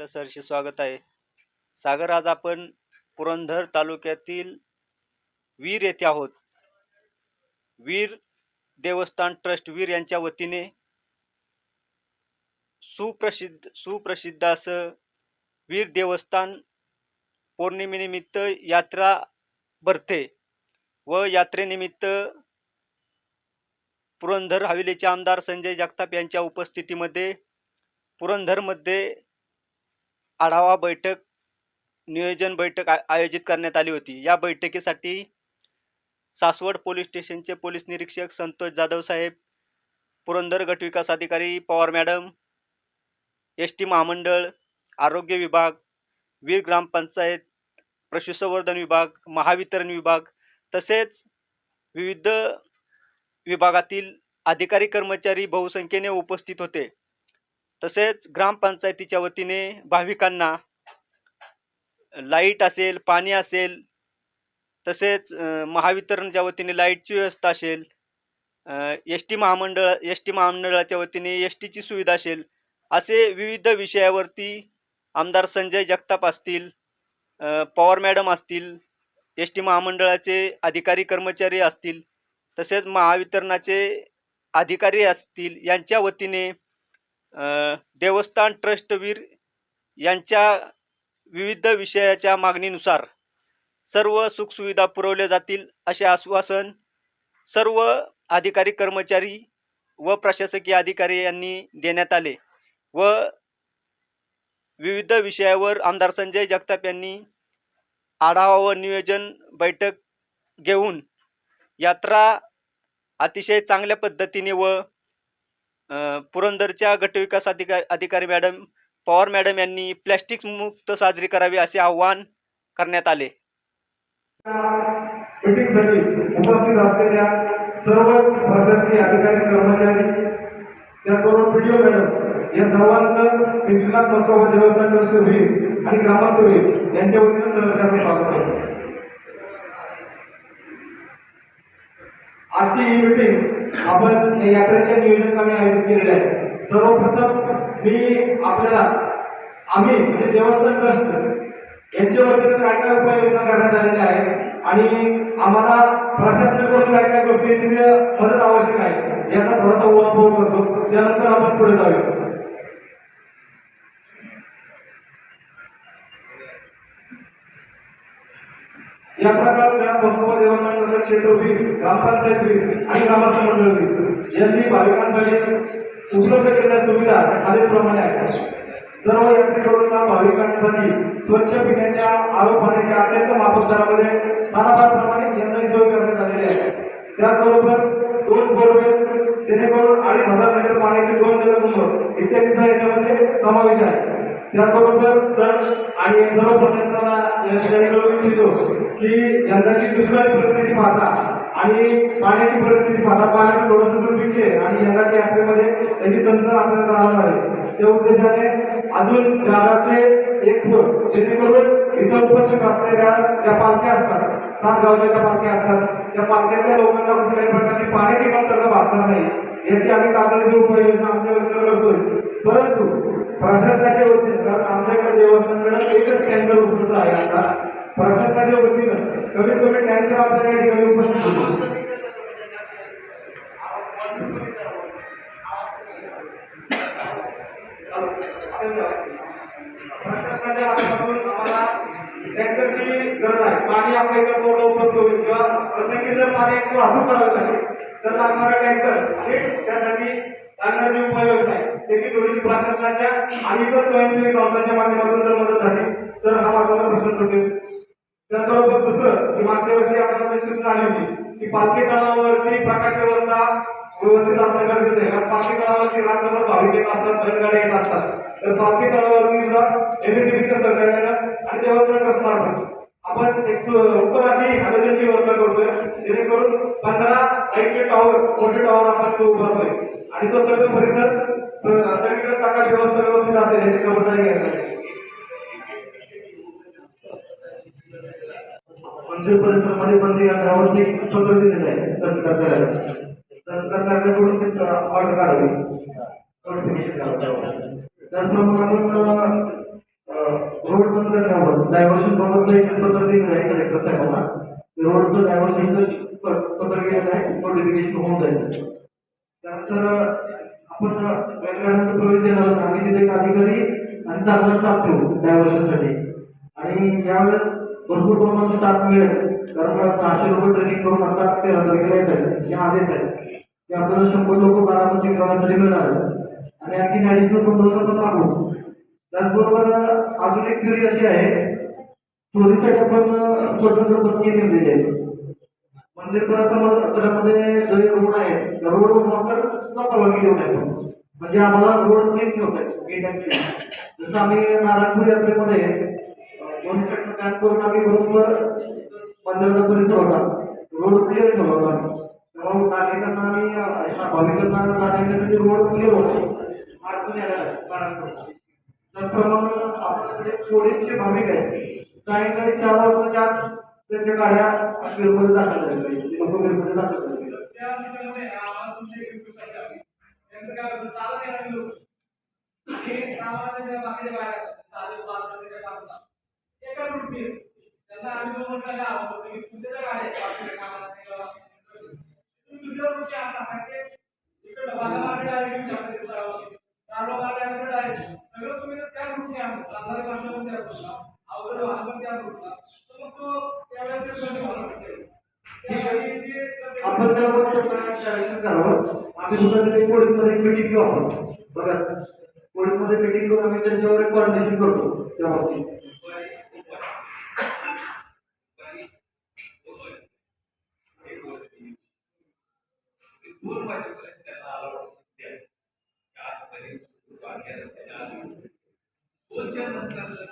आपलं सरशी स्वागत आहे. सागर आज आपण पुरंदर तालुक्यातील वीर येथे आहोत. वीर देवस्थान ट्रस्ट वीर यांच्या वतीने सुप्रसिद्ध सुप्रसिद्ध असं वीर देवस्थान पौर्णिमेनिमित्त यात्रा भरते व यात्रेनिमित्त पुरंदर हवेलीचे आमदार संजय जगताप यांच्या उपस्थितीमध्ये पुरंदरमध्ये आढावा बैठक नियोजन बैठक आ- आयोजित करण्यात आली होती. या बैठकीसाठी सासवड पोलीस स्टेशनचे पोलीस निरीक्षक संतोष जाधव साहेब पुरंदर गटविकास अधिकारी पवार मॅडम एस टी महामंडळ आरोग्य विभाग वीर ग्रामपंचायत पशुसंवर्धन विभाग महावितरण विभाग तसेच विविध विभागातील अधिकारी कर्मचारी बहुसंख्येने उपस्थित होते. तसेच ग्रामपंचायतीच्या वतीने भाविकांना लाइट असेल पाणी असेल तसेच महावितरणच्या वतीने लाईटची व्यवस्था असेल एस टी महामंडळ एस टी महामंडळाच्या वतीने एस टीची सुविधा असेल असे विविध विषयावरती आमदार संजय जगताप असतील पवार मॅडम असतील एस टी महामंडळाचे अधिकारी कर्मचारी असतील तसेच महावितरणाचे अधिकारी असतील यांच्या वतीने अ, देवस्थान ट्रस्टवीर यांच्या विविध विषयाच्या मागणीनुसार सर्व सुखसुविधा पुरवल्या जातील असे आश्वासन सर्व अधिकारी कर्मचारी व प्रशासकीय अधिकारी यांनी देण्यात आले व विविध विषयावर आमदार संजय जगताप यांनी आढावा व नियोजन बैठक घेऊन यात्रा अतिशय चांगल्या पद्धतीने व पुरंदरच्या गटविकास अधिकारी अधिकारी मॅडम पवार मॅडम यांनी प्लॅस्टिक मुक्त साजरी करावी असे आवाहन करण्यात आले. उपस्थित असलेल्या सर्व प्रशासकीय अधिकारी कर्मचारी त्याचबरोबर पीडीओ मॅडम या सर्वांचं मी श्रीनाथ मस्कोबा देवस्थान ट्रस्ट होईल आणि ग्रामस्थ होईल यांच्या वतीनं सहर्षाचं स्वागत करतो आजची ही मीटिंग आपण या यात्रेच्या आम्ही आयोजित केलेले आहे. सर्वप्रथम मी आपल्याला आम्ही म्हणजे देवस्थान ट्रस्ट यांच्या काय काय उपाययोजना करण्यात आलेल्या आहेत आणि आम्हाला प्रशासनाकडून काय काय गोष्टींची मदत आवश्यक आहे याचा थोडासा अनुभव करतो. त्यानंतर आपण पुढे जाऊया. या प्रकार क्षेत्र होईल ग्रामपंचायत होईल आणि ग्रामस्थ मंडळ होईल यांनी भाविकांसाठी उपलब्ध केलेल्या सुविधा खालीलप्रमाणे आहेत. सर्व यात्रेकरूंना भाविकांसाठी स्वच्छ पिण्याच्या आरोप पाण्याच्या अत्यंत माफक दरामध्ये साराभारप्रमाणे यंदाही सोय करण्यात आलेली आहे. त्याचबरोबर दोन बोरवेल जेणेकरून अडीच हजार लिटर पाण्याचे दोन जलकुंभ इत्यादीचा याच्यामध्ये समावेश आहे. त्याचबरोबर सर आणि सर्व प्रशासनाला या ठिकाणी कळू इच्छितो की यंदाची दुष्काळी परिस्थिती पाहता आणि पाण्याची परिस्थिती पाहता पाण्याचं थोडंसं दुर्भिक्ष आहे आणि यंदाच्या यात्रेमध्ये त्याची चंचल आपल्याला चालणार आहे त्या उद्देशाने अजून गावाचे एक फूट जेणेकरून इथं उपस्थित असलेल्या ज्या पालख्या असतात सात गावच्या ज्या पालख्या असतात त्या पालख्यातल्या लोकांना कुठल्याही प्रकारची पाण्याची कमतरता भासणार नाही. याची आम्ही तातडीची उपाययोजना आमच्या वतीनं करतोय. परंतु प्रशासनाच्या वतीनं कारण आमच्याकडे देवस्थानकडे एकच टँकर उपलब्ध आहे आता. प्रशासनाच्या वतीनं कमीत कमी टँकर आपल्याला या ठिकाणी उपस्थित होतो प्रशासनाच्या माध्यमातून आम्हाला टँकरची गरज आहे पाणी आपल्या इकडे पूर्ण उपलब्ध होईल किंवा प्रसंगी जर पाण्याची वाहतूक करावी लागेल तर लागणारा टँकर आणि त्यासाठी लागणारी उपाययोजना आहे त्याची थोडीशी प्रशासनाच्या आणि इतर स्वयंसेवी संस्थांच्या माध्यमातून जर मदत झाली तर हा मार्गाचा प्रश्न सुटेल. त्याचबरोबर दुसरं की मागच्या वर्षी आपल्याला सूचना आली होती की पालखी तळावरती प्रकाश व्यवस्था व्यवस्थित असणं गरजेचं आहे. कारण पालखी तळावरती रात्रभर भाविक येत असतात बैलगाड्या येत असतात. तर पालखी तळावरती सुद्धा एमएससीबीच्या सहकार्यानं आणि देवस्थान कसं मार्ग आपण एक अशी हॅलोजनची व्यवस्था करतोय. जेणेकरून पंधरा लाईटचे टॉवर मोठे टॉवर आपण तो उभारतोय. आणि तो सर्व परिसर सगळीकडे प्रकाश व्यवस्था व्यवस्थित असेल याची खबरदारी घ्यायला पाहिजे मंदिर परिसरामध्ये बंदी घालण्यावरती पत्र दिलेलं आहे. सरकारकडे सरकारकडून ते ऑर्डर काढावी. नोटिफिकेशन काढावं त्याचप्रमाणे आपण डायव्हर्शन बाबतचं एक पत्र दिलेलं आहे कलेक्टर साहेबांना रोडचं डायव्हर्शनचं पत्रक गेलेलं आहे नोटिफिकेशन होऊन जाईल. त्यानंतर आपण व्याकरणाचा प्रवेश देणार आहोत आम्ही तिथे एक अधिकारी आणि चांगला स्टाफ ठेवू डायव्हर्शनसाठी आणि यावेळेस भरपूर प्रमाणात स्टाफ मिळेल कारण सहाशे रुपये ट्रेनिंग करून आता तेरा तारखेला येत आहे. या आधीच आहे. ते आपल्याला शंभर लोक बारामती करण्यासाठी मिळणार आणि आणखी ॲडिशनल बंदोबस्त पण मागू त्याचबरोबर अजून एक थिअरी अशी आहे. चोरीसाठी आपण स्वतंत्र पत्नी नेमलेली आहे. मंदिर परिसरामध्ये जे रोड आहेत रोड रोडवर सुद्धा परवानगी देऊ नये म्हणजे आम्हाला रोड क्लीन ठेवत आहे जसं आम्ही नारायणपूर यात्रेमध्ये अं, दोन साईडचं प्लॅन करून आम्ही बरोबर मंदिराचा परिसर होता रोड क्लिअर ठेवला होता त्यामुळे नागरिकांना आणि भाविकांना जाण्यासाठी रोड क्लिअर होतो. अडचण यायला लागली नारायणपूर त्याचप्रमाणे आपल्याकडे सोडेचे भाविक आहेत. सायंकाळी चार वाजताच्या आत त्यांच्या गाड्या वीरमध्ये दाखल झालेल्या पाहिजे. म्हणजे लोक दाखल त्यांचं काय एकाच त्यांना आम्ही दोन वर्षाला आहोत की तुमच्या गाड्या दुसऱ्या रूटची असता सांगते इकडं डायरेक्ट शकता तिथं जावं. चालवा डायरेक्ट डायरेक्ट सगळं तुम्ही जर त्याच रूटने आणता चालणारे माणसं पण त्याच रूटला अवघड वाहन पण त्याच रूटला तर मग तो त्यावेळेस ते बंद व्हायला लागते. त्यावेळी जे कसं- आपण त्यावर शासन करावं आम्ही सुद्धा तिथे पोलीसमध्ये एक मीटिंग घेऊ आपण बघा पोलीसमध्ये मीटिंग करून आम्ही त्यांच्यावर एक कॉर्डिनेशन करतो त्या बाबतीत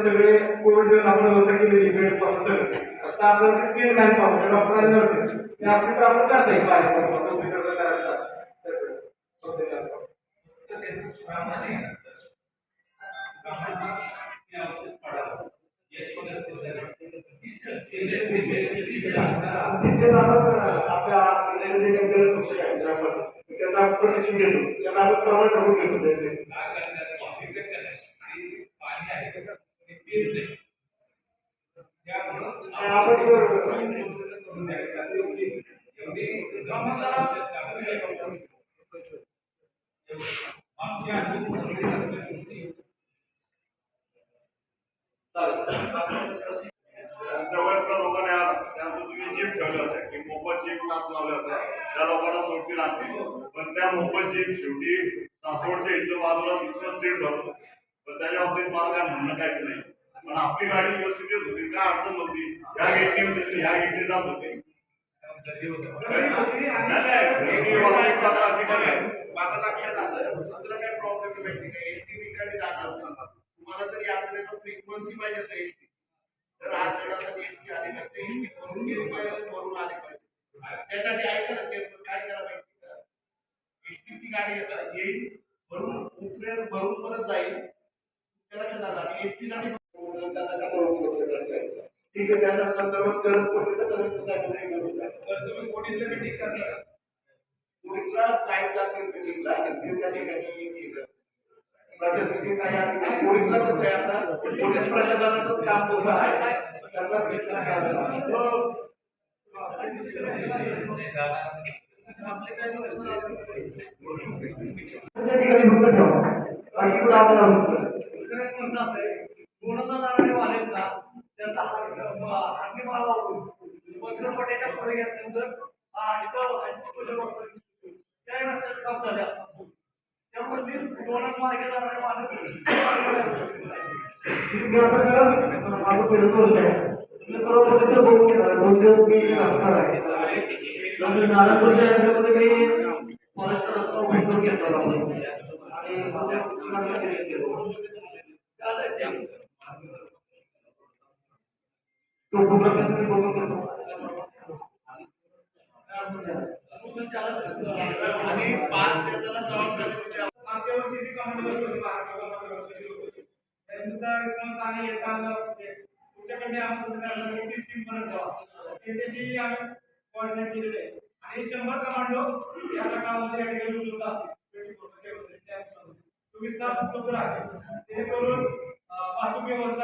सगळे कोविड आपण व्यवस्था केलेली बेडपासून सगळं आता आपण ते स्किल नाही पाहू डॉक्टरांनी नव्हते ते आपली आपण करता येईल बाहेर हॉस्पिटलला करायचं तिथे आपण आपल्या त्याचा प्रशिक्षण घेतो त्याला आपण प्रमाण करून घेतो त्याचे त्या लोकांना सोडती लागते पण त्या मोफत शेवटी सासवडच्या इथं बाजूला तिथं सीट भरतो. पण त्याच्या बाबतीत मला काय म्हणणं काहीच नाही. पण आपली गाडी व्यवस्थित येत होती. काय अडचण नव्हती. ह्या गेटने होती ह्या गेटने जात होती. नाही, काही तुम्हाला जर यात्रेला फ्रिक्वेन्सी पाहिजे तर एसटी तर आज जणांसाठी एसटी आली ना ते एसटी करून गेली पाहिजे भरून आले. त्यासाठी ऐका ना ते काय करा माहिती का? एसटीची गाडी येतात येईल भरून उतरेल भरून परत जाईल. त्या लक्षात आलं आणि एसटी गाडी ठीक आहे त्याच्या संदर्भात गरज पडली तर तुम्ही कोणीतरी मिटिंग करणार पुढीला साईड जातील मिटिंगला त्या ठिकाणी पोलीस प्रशासनाचं काम होतं आहे. सर्व पद्धतीचं बघून घेणार दोन दिवस मी असणार आहे आणि पाच देताना जबाबदारी मागच्या वर्षी जी कमांडर होती त्यांचा रिस्पॉन्स आणि याचा म्हणजे तुमच्याकडे आम्हाला स्कीम बनत जावा.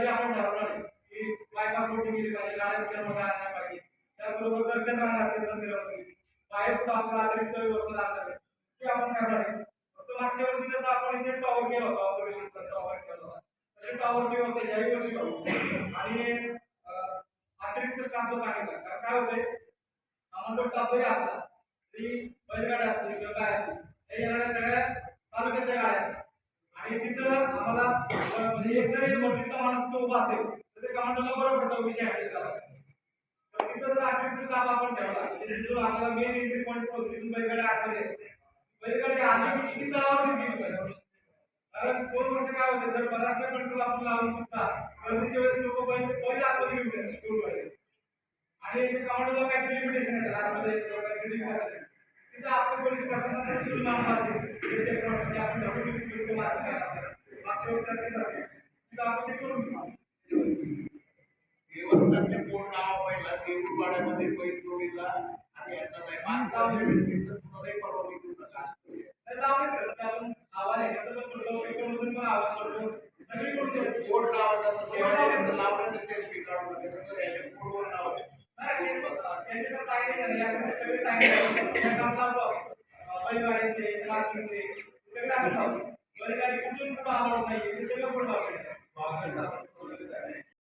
वाहतूक आपण ठरवणार की बायपास रोडनी गेली पाहिजे गाड्या आणल्या पाहिजे त्याचबरोबर दर्शन राहणार असेल मंदिरामध्ये बाहेर कुठं आपल्याला अतिरिक्त व्यवस्था लागणार आहे ते आपण करणार आहे फक्त मागच्या वर्षी जसं आपण इथे टॉवर केला होता ऑपरेशनचा टॉवर केला होता तशी टॉवरची व्यवस्था याही वर्षी करू. आणि अतिरिक्त स्टाफ सांगितलं. कारण काय होतंय आम्हाला स्टाफ जरी असला तरी बैलगाड्या असतील किंवा काय असतील तर तिथं जर आपण ठेवला आम्हाला मेन एंट्री पॉईंट तिथून बैलगाड्या आतमध्ये. बैलगाडी आधी किती तळावरच गेली पाहिजे कारण दोन वर्ष काय होते सर बराचसा कंट्रोल आपण लावून सुद्धा गर्दीच्या वेळेस लोक पहिले घेऊन आणि ते कमांडोला काही लिमिटेशन येतात आतमध्ये तिथं पोलीस असेल आपण मागच्या वर्षी तिथं आपण ते करून घेऊ. कोण नाव लावा पहिला देऊळवाड्यामध्ये बैल जोडीला आणि यांना नाही